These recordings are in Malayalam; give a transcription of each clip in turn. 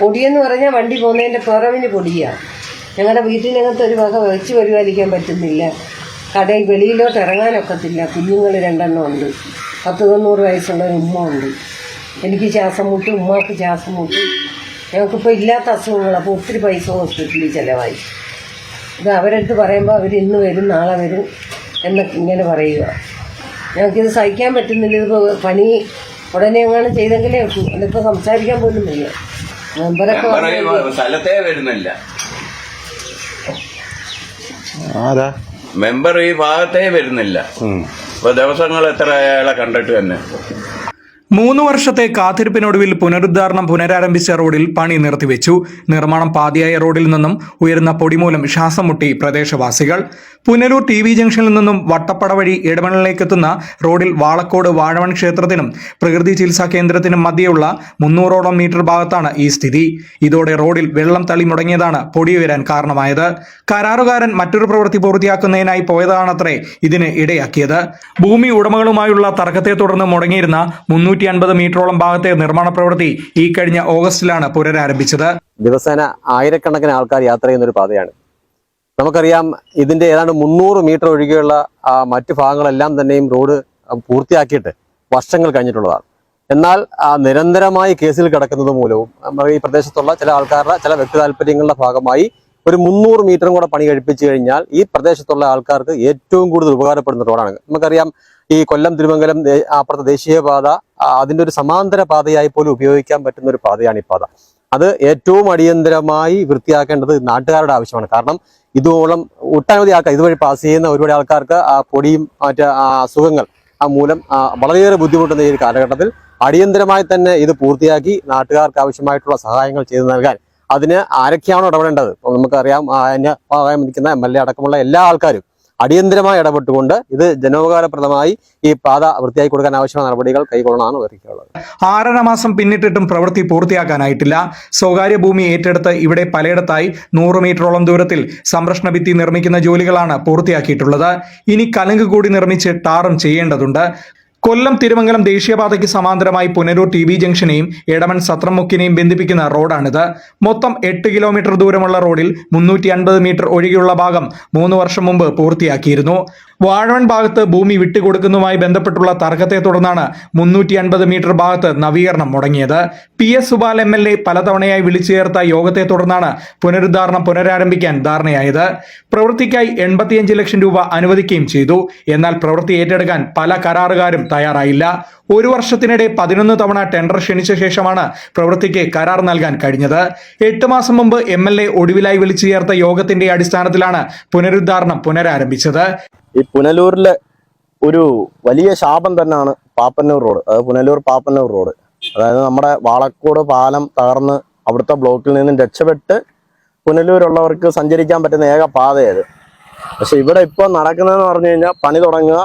പൊടിയെന്ന് പറഞ്ഞാൽ വണ്ടി പോകുന്നതിന്റെ പിറവിന് പൊടിയാണ് ഞങ്ങളുടെ വീട്ടിനകത്ത് ഒരു വക വെച്ച് പരിപാലിക്കാൻ പറ്റുന്നില്ല. കടയിൽ വെളിയിലോട്ട് ഇറങ്ങാനൊക്കത്തില്ല. കുഞ്ഞുങ്ങൾ രണ്ടെണ്ണം ഉണ്ട്. പത്ത് തൊണ്ണൂറ് വയസ്സുള്ള ഉമ്മ ഉണ്ട്. എനിക്ക് ശ്വാസം മുട്ടി ഉമ്മാക്ക് ശ്വാസം മുട്ടി ഞങ്ങൾക്കിപ്പോൾ ഇല്ലാത്ത അസുഖങ്ങൾ അപ്പോൾ ഒത്തിരി പൈസ ഹോസ്പിറ്റലിൽ ചിലവായി. ഇത് അവരടുത്ത് പറയുമ്പോൾ അവർ ഇന്ന് വരും നാളെ വരും എന്നൊക്കെ ഇങ്ങനെ പറയുക. ഞങ്ങൾക്കിത് സഹിക്കാൻ പറ്റുന്നില്ല. ഇതിപ്പോൾ പണി ഉടനെ എങ്ങാനും ചെയ്തെങ്കിലേ അതിപ്പോൾ സംസാരിക്കാൻ പോലും വയ്യ. മെമ്പറൊക്കെ മെമ്പർ ഈ സ്ഥലത്തേ വരുന്നില്ല. ആരാ? മെമ്പർ ഈ ഭാഗത്തേ വരുന്നില്ല. ഇപ്പൊ ദിവസങ്ങൾ എത്ര അയാളെ കണ്ടിട്ട് തന്നെ. മൂന്ന് വർഷത്തെ കാത്തിരിപ്പിനൊടുവിൽ പുനരുദ്ധാരണം പുനരാരംഭിച്ച റോഡിൽ പണി നിർത്തിവെച്ചു. നിർമ്മാണം പാതിയായ റോഡിൽ നിന്നും ഉയരുന്ന പൊടിമൂലം ശ്വാസം മുട്ടി പ്രദേശവാസികൾ. പുനലൂർ ടി വി ജംഗ്ഷനിൽ നിന്നും വട്ടപ്പട വഴി ഇടമണിലേക്ക് എത്തുന്ന റോഡിൽ വാളക്കോട് വാഴവൺ ക്ഷേത്രത്തിനും പ്രകൃതി ചികിത്സാ കേന്ദ്രത്തിനും മധ്യയുള്ള മുന്നൂറോളം മീറ്റർ ഭാഗത്താണ് ഈ സ്ഥിതി. ഇതോടെ റോഡിൽ വെള്ളം തള്ളി മുടങ്ങിയതാണ് പൊടി ഉയരാൻ കാരണമായത്. കരാറുകാരൻ മറ്റൊരു പ്രവൃത്തി പൂർത്തിയാക്കുന്നതിനായി പോയതാണത്രേ ഇതിന് ഇടയാക്കിയത്. ഭൂമി ഉടമകളുമായുള്ള തർക്കത്തെ തുടർന്ന് മുടങ്ങിയിരുന്ന മുന്നൂറ്റി അൻപത് മീറ്ററോളം ഭാഗത്തെ നിർമ്മാണ പ്രവൃത്തി ഈ കഴിഞ്ഞ ഓഗസ്റ്റിലാണ് പുനരാരംഭിച്ചത്. ദിവസേന ആയിരക്കണക്കിന് ആൾക്കാർ യാത്ര ചെയ്യുന്ന ഒരു പാതയാണ്. നമുക്കറിയാം ഇതിന്റെ ഏതാണ്ട് മുന്നൂറ് മീറ്റർ ഒഴികെയുള്ള മറ്റു ഭാഗങ്ങളെല്ലാം തന്നെയും റോഡ് പൂർത്തിയാക്കിയിട്ട് വർഷങ്ങൾ കഴിഞ്ഞിട്ടുള്ളതാണ്. എന്നാൽ നിരന്തരമായി കേസിൽ കിടക്കുന്നത് മൂലവും ഈ പ്രദേശത്തുള്ള ചില ആൾക്കാരുടെ ചില വ്യക്തി താല്പര്യങ്ങളുടെ ഭാഗമായി ഒരു മുന്നൂറ് മീറ്ററും കൂടെ പണി കഴിപ്പിച്ചു കഴിഞ്ഞാൽ ഈ പ്രദേശത്തുള്ള ആൾക്കാർക്ക് ഏറ്റവും കൂടുതൽ ഉപകാരപ്പെടുന്ന റോഡാണ്. നമുക്കറിയാം ഈ കൊല്ലം തിരുമംഗലം അപ്പുറത്തെ ദേശീയപാത അതിന്റെ ഒരു സമാന്തര പാതയായി പോലും ഉപയോഗിക്കാൻ പറ്റുന്ന ഒരു പാതയാണ് ഈ പാത. അത് ഏറ്റവും അടിയന്തരമായി വൃത്തിയാക്കേണ്ടത് നാട്ടുകാരുടെ ആവശ്യമാണ്. കാരണം ഇതുമൂലം ഒട്ടനവധി ആൾക്കാർ ഇതുവഴി പാസ് ചെയ്യുന്ന ഒരുപാട് ആൾക്കാർക്ക് ആ പൊടിയും മറ്റ് അസുഖങ്ങൾ ആ മൂലം വളരെയേറെ ബുദ്ധിമുട്ടുന്ന ഈ ഒരു കാലഘട്ടത്തിൽ അടിയന്തരമായി തന്നെ ഇത് പൂർത്തിയാക്കി നാട്ടുകാർക്ക് ആവശ്യമായിട്ടുള്ള സഹായങ്ങൾ ചെയ്തു നൽകാൻ അതിന് ആരൊക്കെയാണോ ഇടപെടേണ്ടത്? നമുക്കറിയാം അതിന് സഹായം നിൽക്കുന്ന എം എൽ എ അടക്കമുള്ള എല്ലാ ആൾക്കാരും അടിയന്തരമായി ഇടപെട്ടുകൊണ്ട് ഇത് ജനോപകാരപ്രദമായി ഈ പാത വൃത്തിയാക്കി കൊടുക്കാൻ ആവശ്യമായ നടപടികൾ കൈക്കൊള്ളണമെന്നാണ് അറിയിക്കാനുള്ളത് ആറര മാസം പിന്നിട്ടിട്ടും പ്രവൃത്തി പൂർത്തിയാക്കാനായിട്ടില്ല. സ്വകാര്യ ഭൂമി ഏറ്റെടുത്ത് ഇവിടെ പലയിടത്തായി നൂറ് മീറ്ററോളം ദൂരത്തിൽ സംരക്ഷണ ഭിത്തി നിർമ്മിക്കുന്ന ജോലികളാണ് പൂർത്തിയാക്കിയിട്ടുള്ളത്. ഇനി കലങ്ക് കൂടി നിർമ്മിച്ച് ടാറും ചെയ്യേണ്ടതുണ്ട്. കൊല്ലം തിരുമംഗലം ദേശീയപാതയ്ക്ക് സമാന്തരമായി പുനരൂർ ടി ബി ജംഗ്ഷനെയും എടമൺ സത്രമുക്കിനെയും ബന്ധിപ്പിക്കുന്ന റോഡാണിത്. മൊത്തം എട്ട് കിലോമീറ്റർ ദൂരമുള്ള റോഡിൽ മുന്നൂറ്റി അൻപത് മീറ്റർ ഒഴികെയുള്ള ഭാഗം മൂന്ന് വർഷം മുമ്പ് പൂർത്തിയാക്കിയിരുന്നു. വാഴവൺ ഭാഗത്ത് ഭൂമി വിട്ടുകൊടുക്കുന്നതുമായി ബന്ധപ്പെട്ടുള്ള തർക്കത്തെ തുടർന്നാണ് മുന്നൂറ്റി അൻപത് മീറ്റർ ഭാഗത്ത് നവീകരണം മുടങ്ങിയത്. P S Supal M L A പലതവണയായി വിളിച്ചു ചേർത്ത യോഗത്തെ തുടർന്നാണ് പുനരുദ്ധാരണം പുനരാരംഭിക്കാൻ ധാരണയായത്. പ്രവൃത്തിക്കായി എൺപത്തിയഞ്ച് ലക്ഷം രൂപ അനുവദിക്കുകയും ചെയ്തു. എന്നാൽ പ്രവൃത്തി ഏറ്റെടുക്കാൻ പല കരാറുകാരും തയ്യാറായില്ല. ഒരു വർഷത്തിനിടെ പതിനൊന്ന് തവണ ടെൻഡർ ക്ഷണിച്ച ശേഷമാണ് പ്രവൃത്തിക്ക് കരാർ നൽകാൻ കഴിഞ്ഞത്. എട്ട് മാസം മുമ്പ് എം ഒടുവിലായി വിളിച്ചു ചേർത്ത യോഗത്തിന്റെ അടിസ്ഥാനത്തിലാണ് പുനരുദ്ധാരണം പുനരാരംഭിച്ചത്. ഈ പുനലൂരിലെ ഒരു വലിയ ശാപം തന്നെയാണ് പാപ്പന്നൂർ റോഡ്. അതായത് പുനലൂർ പാപ്പന്നൂർ റോഡ്. അതായത് നമ്മുടെ വാളക്കോട് പാലം തകർന്ന് അവിടുത്തെ ബ്ലോക്കിൽ നിന്നും രക്ഷപ്പെട്ട് പുനലൂരുള്ളവർക്ക് സഞ്ചരിക്കാൻ പറ്റുന്ന ഏക പാതയത് പക്ഷെ ഇവിടെ ഇപ്പോൾ നടക്കുന്നതെന്ന് പറഞ്ഞു കഴിഞ്ഞാൽ പണി തുടങ്ങുക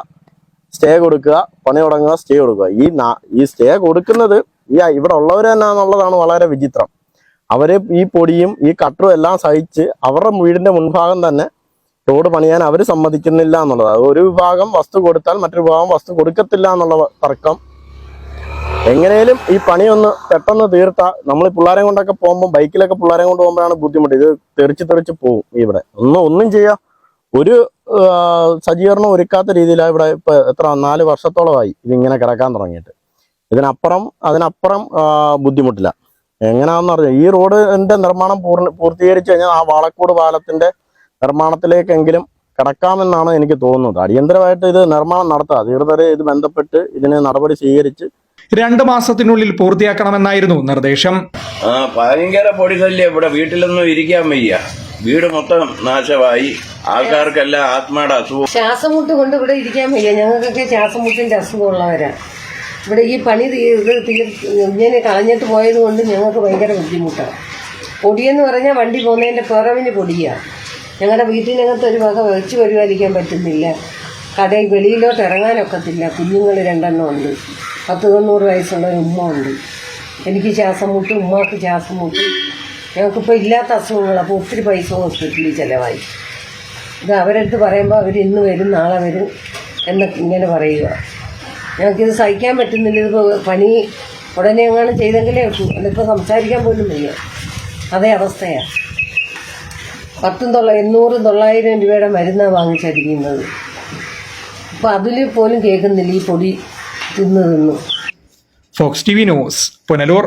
സ്റ്റേ കൊടുക്കുക പണി തുടങ്ങുക സ്റ്റേ കൊടുക്കുക. ഈ ഈ സ്റ്റേ കൊടുക്കുന്നത് ഈ ഇവിടെ ഉള്ളവർ തന്നെയാണെന്നുള്ളതാണ് വളരെ വിചിത്രം. അവർ ഈ പൊടിയും ഈ കട്ടറും എല്ലാം സഹിച്ച് അവരുടെ വീടിന്റെ മുൻഭാഗം തന്നെ റോഡ് പണിയാൻ അവർ സമ്മതിക്കുന്നില്ല എന്നുള്ളത്. ഒരു വിഭാഗം വസ്തു കൊടുത്താൽ മറ്റൊരു വിഭാഗം വസ്തു കൊടുക്കത്തില്ല എന്നുള്ള തർക്കം. എങ്ങനെയും ഈ പണിയൊന്ന് പെട്ടെന്ന് തീർത്താൽ നമ്മൾ പിള്ളേരെ കൊണ്ടൊക്കെ പോകുമ്പോൾ ബൈക്കിലൊക്കെ പിള്ളേരെ കൊണ്ട് പോകുമ്പോഴാണ് ബുദ്ധിമുട്ട്. ഇത് തെറിച്ച് തെറിച്ച് പോവും ഇവിടെ. ഒന്നും ഒന്നും ചെയ്യാം. ഒരു സജ്ജീകരണം ഒരുക്കാത്ത രീതിയിലാണ് ഇവിടെ ഇപ്പൊ എത്ര നാല് വർഷത്തോളമായി ഇതിങ്ങനെ കിടക്കാൻ തുടങ്ങിയിട്ട്. ഇതിനപ്പുറം അതിനപ്പുറം ബുദ്ധിമുട്ടില്ല. എങ്ങനെയാണെന്ന് പറഞ്ഞാൽ ഈ റോഡിന്റെ നിർമ്മാണം പൂർണ പൂർത്തീകരിച്ചു കഴിഞ്ഞാൽ ആ വാളക്കോട് പാലത്തിന്റെ നിർമ്മാണത്തിലേക്കെങ്കിലും കടക്കാമെന്നാണ് എനിക്ക് തോന്നുന്നത്. അടിയന്തരമായിട്ട് ഇത് നിർമ്മാണം നടത്തുക അധികൃതരെ ഇത് ബന്ധപ്പെട്ട് ഇതിന് നടപടി സ്വീകരിച്ച് രണ്ട് മാസത്തിനുള്ളിൽ പൂർത്തിയാക്കണമെന്നായിരുന്നു നിർദ്ദേശം. ആ ഭയങ്കര പൊടി ഇവിടെ വീട്ടിലൊന്നും ഇരിക്കാൻ വയ്യ. വീട് മൊത്തം നാശമായി. ആൾക്കാർക്കെല്ലാം ആത്മയുടെ അസുഖം. ശ്വാസം മുട്ട് കൊണ്ട് ഇവിടെ ഇരിക്കാൻ വയ്യ. ഞങ്ങൾക്കൊക്കെ ശ്വാസം മുട്ടിന്റെ അസുഖമുള്ളവരാണ് ഇവിടെ ഈ പണി ഇത് ഇങ്ങനെ കളഞ്ഞിട്ട് പോയത് കൊണ്ട് ഞങ്ങൾക്ക് ഭയങ്കര ബുദ്ധിമുട്ടാണ് പൊടിയെന്ന് പറഞ്ഞാൽ വണ്ടി പോകുന്നതിന്റെ പിറവിന് പൊടിയാണ് ഞങ്ങളുടെ വീട്ടിനകത്ത് ഒരു വക വെച്ച് പരിപാലിക്കാൻ പറ്റുന്നില്ല. കടയിൽ വെളിയിലോട്ട് ഇറങ്ങാനൊക്കത്തില്ല. കുഞ്ഞുങ്ങൾ രണ്ടെണ്ണം ഉണ്ട്. പത്ത് തൊണ്ണൂറ് വയസ്സുള്ള ഉമ്മ ഉണ്ട്. എനിക്ക് ശ്വാസം മുട്ടും ഉമ്മാക്ക് ശ്വാസം മുട്ടും. ഞങ്ങൾക്കിപ്പോൾ ഇല്ലാത്ത അസുഖങ്ങൾ അപ്പോൾ ഒത്തിരി പൈസ ഹോസ്പിറ്റലിൽ ചിലവായി. ഇത് അവരടുത്ത് പറയുമ്പോൾ അവർ ഇന്ന് വരും നാളെ വരും എന്നൊക്കെ ഇങ്ങനെ പറയുക ഞങ്ങൾക്കിത് സഹിക്കാൻ പറ്റുന്നില്ല. ഇതിപ്പോൾ പണി ഉടനെ എങ്ങാനും ചെയ്തെങ്കിലേ ഉള്ളൂ. അതിപ്പോൾ സംസാരിക്കാൻ പോലും വയ്യ. അതേ അവസ്ഥയാണ് പത്തും തൊള്ള എണ്ണൂറും തൊള്ളായിരം രൂപയുടെ മരുന്നാണ് വാങ്ങിച്ചടിക്കുന്നത്. അപ്പം അതിൽ പോലും കേൾക്കുന്നില്ല ഈ പൊടി തിന്ന് തിന്നു Fox T V news Punalur.